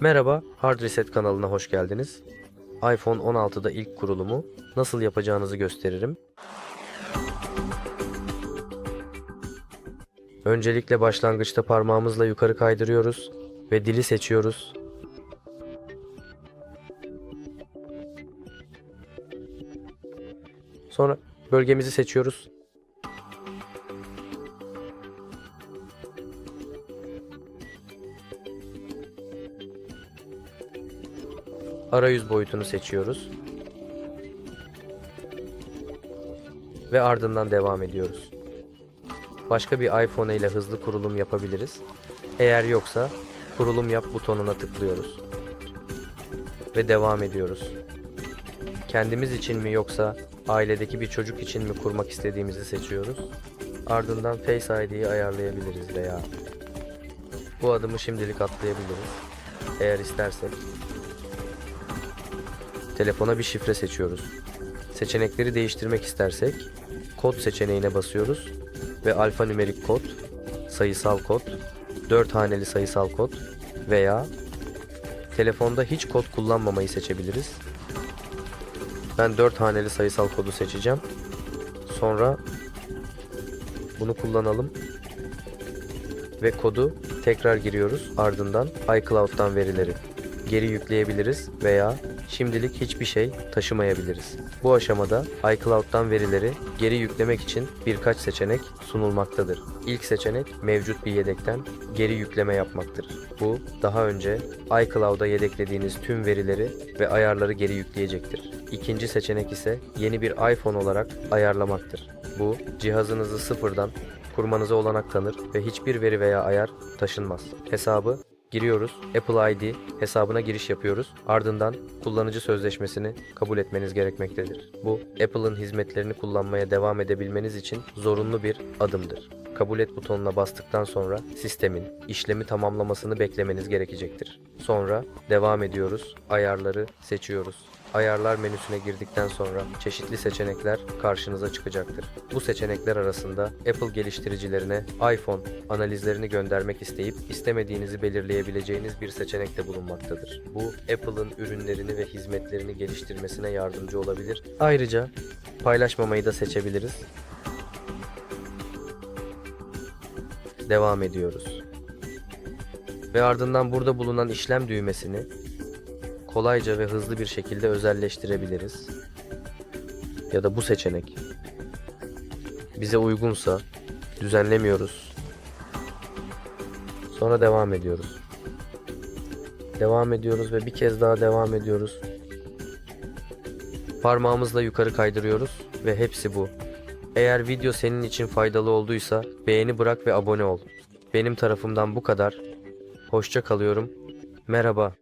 Merhaba, Hard Reset kanalına hoş geldiniz. iPhone 16'da ilk kurulumu nasıl yapacağınızı gösteririm. Öncelikle başlangıçta parmağımızla yukarı kaydırıyoruz ve dili seçiyoruz. Sonra bölgemizi seçiyoruz. Arayüz boyutunu seçiyoruz. Ve ardından devam ediyoruz. Başka bir iPhone ile hızlı kurulum yapabiliriz. Eğer yoksa kurulum yap butonuna tıklıyoruz. Ve devam ediyoruz. Kendimiz için mi yoksa ailedeki bir çocuk için mi kurmak istediğimizi seçiyoruz. Ardından Face ID'yi ayarlayabiliriz veya bu adımı şimdilik atlayabiliriz. Eğer istersek Telefona bir şifre seçiyoruz. Seçenekleri değiştirmek istersek kod seçeneğine basıyoruz ve alfanümerik kod, sayısal kod, 4 haneli sayısal kod veya telefonda hiç kod kullanmamayı seçebiliriz. Ben 4 haneli sayısal kodu seçeceğim. Sonra bunu kullanalım ve kodu tekrar giriyoruz. Ardından iCloud'dan verileri geri yükleyebiliriz veya şimdilik hiçbir şey taşımayabiliriz. Bu aşamada iCloud'dan verileri geri yüklemek için birkaç seçenek sunulmaktadır. İlk seçenek mevcut bir yedekten geri yükleme yapmaktır. Bu daha önce iCloud'a yedeklediğiniz tüm verileri ve ayarları geri yükleyecektir. İkinci seçenek ise yeni bir iPhone olarak ayarlamaktır. Bu cihazınızı sıfırdan kurmanıza olanak tanır ve hiçbir veri veya ayar taşınmaz. Hesabı Giriyoruz. Apple ID hesabına giriş yapıyoruz. Ardından kullanıcı sözleşmesini kabul etmeniz gerekmektedir. Bu Apple'ın hizmetlerini kullanmaya devam edebilmeniz için zorunlu bir adımdır. Kabul et butonuna bastıktan sonra sistemin işlemi tamamlamasını beklemeniz gerekecektir. Sonra devam ediyoruz. Ayarları seçiyoruz. Ayarlar menüsüne girdikten sonra çeşitli seçenekler karşınıza çıkacaktır. Bu seçenekler arasında Apple geliştiricilerine iPhone analizlerini göndermek isteyip istemediğinizi belirleyebileceğiniz bir seçenek de bulunmaktadır. Bu Apple'ın ürünlerini ve hizmetlerini geliştirmesine yardımcı olabilir. Ayrıca paylaşmamayı da seçebiliriz. Devam ediyoruz. Ve ardından burada bulunan işlem düğmesini kolayca ve hızlı bir şekilde özelleştirebiliriz. Ya da bu seçenek bize uygunsa düzenlemiyoruz. Sonra devam ediyoruz. Devam ediyoruz ve bir kez daha devam ediyoruz. Parmağımızla yukarı kaydırıyoruz ve hepsi bu. Eğer video senin için faydalı olduysa beğeni bırak ve abone ol. Benim tarafımdan bu kadar. Hoşça kalıyorum. Merhaba.